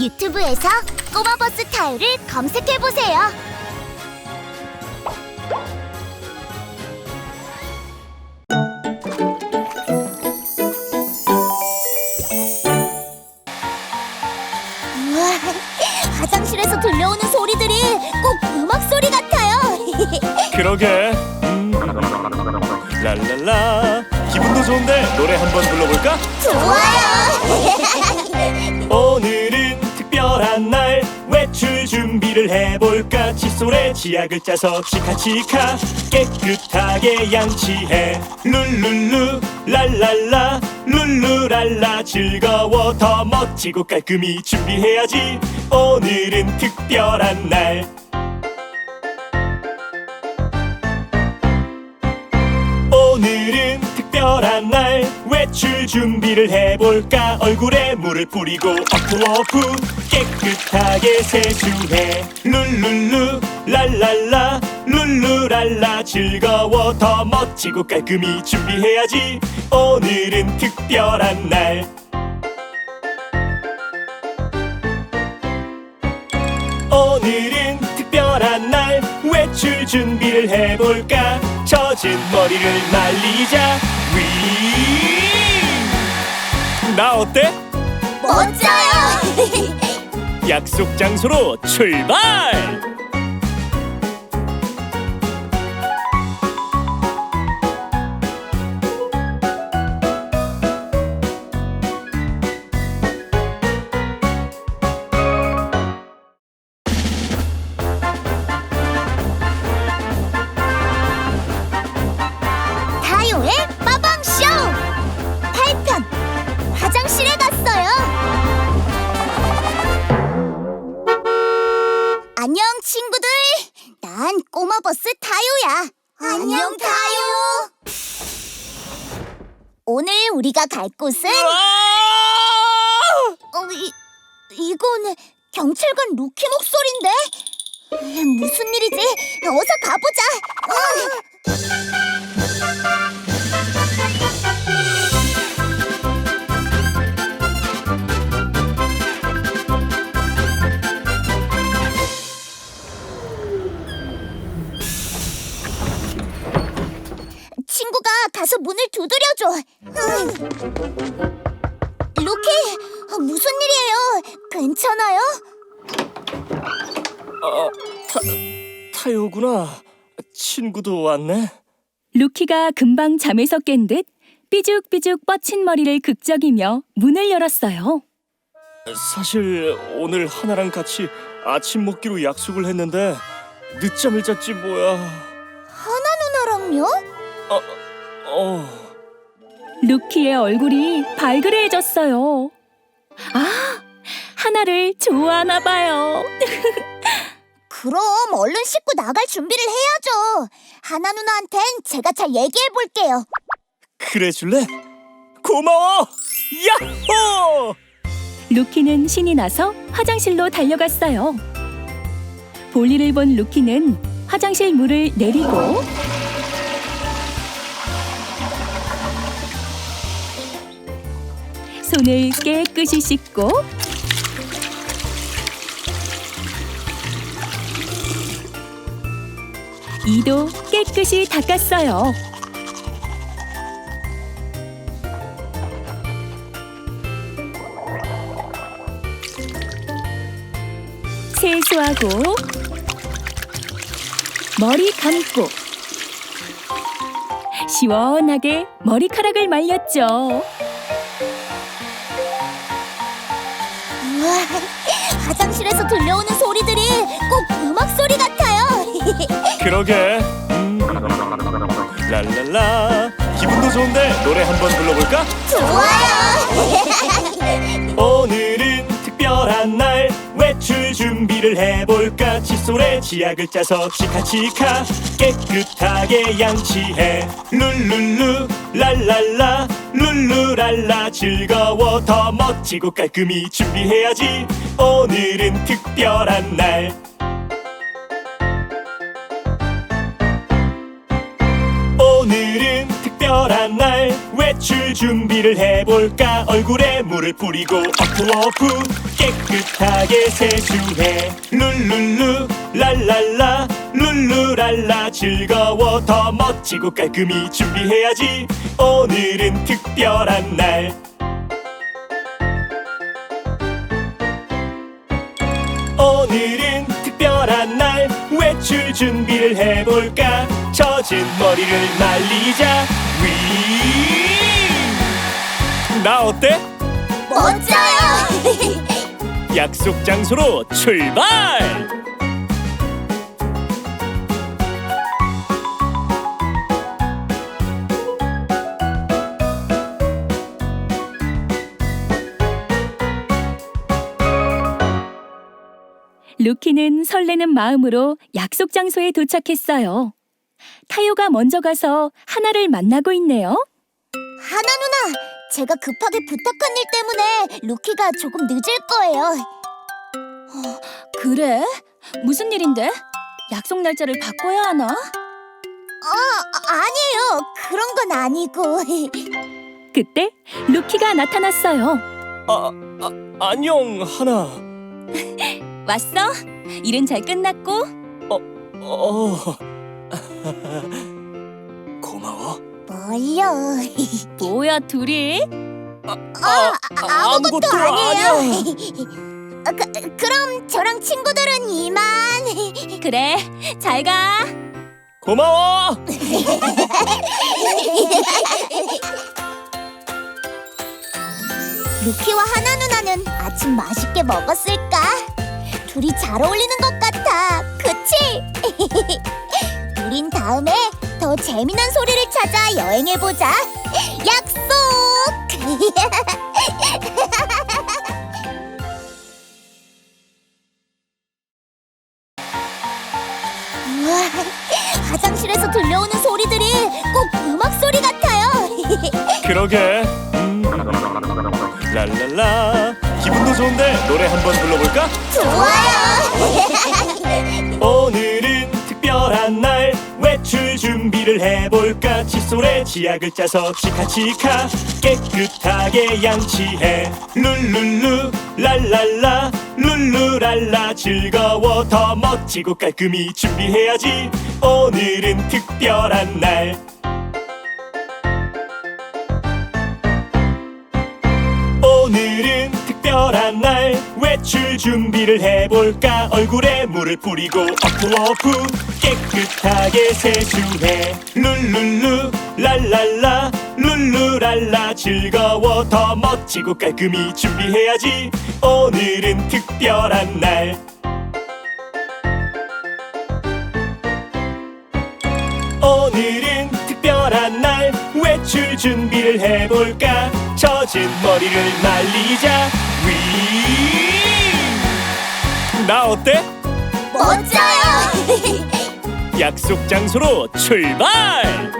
유튜브에서 꼬마버스 타요를 검색해보세요. 우와, 화장실에서 들려오는 소리들이 꼭 음악 소리 같아요. 그러게. 음. 랄랄라. 기분도 좋은데 노래 한번 불러볼까? 좋아요. 외출 준비를 해볼까? 칫솔에 치약을 짜서 치카치카 깨끗하게 양치해. 룰룰루 랄랄라 룰루랄라. 즐거워 더 멋지고 깔끔히 준비해야지. 오늘은 특별한 날 준비를 해볼까? 얼굴에 물을 뿌리고 어프 어프 깨끗하게 세수해. 룰룰루 랄랄라 룰루랄라. 즐거워 더 멋지고 깔끔히 준비해야지. 오늘은 특별한 날. 오늘은 특별한 날. 외출 준비를 해볼까? 젖은 머리를 말리자. 위 나 어때? 멋져요. 약속 장소로 출발! 우리가 갈 곳은? 어, 이, 이건 경찰관 루키 목소리인데? 무슨 일이지? 어서 가보자. 어. 루키, 어, 무슨 일이에요? 괜찮아요? 어, 타, 타요구나 친구도 왔네 루키가 금방 잠에서 깬 듯 삐죽삐죽 뻗친 머리를 극적이며 문을 열었어요. 사실 오늘 하나랑 같이 아침 먹기로 약속을 했는데 늦잠을 잤지 뭐야 하나 누나랑요? 어, 어. 루키의 얼굴이 발그레해졌어요. 아, 하나를 좋아하나 봐요. 그럼 얼른 씻고 나갈 준비를 해야죠. 하나 누나한텐 제가 잘 얘기해 볼게요. 그래 줄래? 고마워 야호! 루키는 신이 나서 화장실로 달려갔어요. 볼일을 본 루키는 화장실 문을 내리고 손을 깨끗이 씻고 이도 깨끗이 닦았어요. 세수하고 머리 감고 시원하게 머리카락을 말렸죠. 화장실에서 들려오는 소리들이 꼭 음악 소리 같아요. 그러게. 음. 랄랄라. 기분도 좋은데 노래 한번 불러볼까? 좋아요. 오늘은 특별한 날 외출 준비를 해볼까 칫솔에 치약을 짜서 치카치카 깨끗하게 양치해 룰룰루 랄랄라 룰루랄라 즐거워 더 멋지고 깔끔히 준비해야지 오늘은 특별한 날. 오늘은 특별한 날. 외출 준비를 해볼까? 얼굴에 물을 뿌리고 어프 깨끗하게 세수해. 룰룰루 랄랄라 룰루랄라. 즐거워 더 멋지고 깔끔히 준비해야지. 오늘은 특별한 날 외출 준비를 해볼까 젖은 머리를 말리자 위 나 어때? 멋져요. 약속 장소로 출발! 루키는 설레는 마음으로 약속 장소에 도착했어요. 타요가 먼저 가서 하나를 만나고 있네요. 하나 누나, 제가 급하게 부탁한 일 때문에 루키가 조금 늦을 거예요. 그래? 무슨 일인데? 약속 날짜를 바꿔야 하나? 아, 아니에요. 그런 건 아니고. 그때 루키가 나타났어요. 아, 아 안녕 하나 왔어? 일은 잘 끝났고? 어 고마워 뭘요? 뭐야 둘이? 아, 아, 아무것도 아니에요. 아니야. 아, 그, 그럼 저랑 친구들은 이만. 그래 잘 가. 고마워 루키와 하나 누나는 아침 맛있게 먹었을까? 둘이 잘 어울리는 것 같아. 그치? 우린 다음에 더 재미난 소리를 찾아 여행해보자. 약속! 우와, 화장실에서 들려오는 소리들이 꼭 음악 소리 같아요. 그러게 음, 랄랄라 기분도 좋은데 노래 한번 불러볼까? 좋아요. 오늘은 특별한 날. 외출 준비를 해볼까? 칫솔에 치약을 짜서 치카치카. 깨끗하게 양치해. 룰룰루 랄랄라. 룰루랄라. 즐거워. 더 멋지고 깔끔히 준비해야지. 오늘은 특별한 날 특별한 날 외출 준비를 해볼까? 얼굴에 물을 뿌리고 어프 어프 깨끗하게 세수해. 룰룰루 랄랄라 룰루랄라. 즐거워 더 멋지고 깔끔히 준비해야지. 오늘은 특별한 날. 오늘은 특별한 날 외출 준비를 해볼까 젖은 머리를 말리자 위 나 어때? 멋져요. 약속 장소로 출발!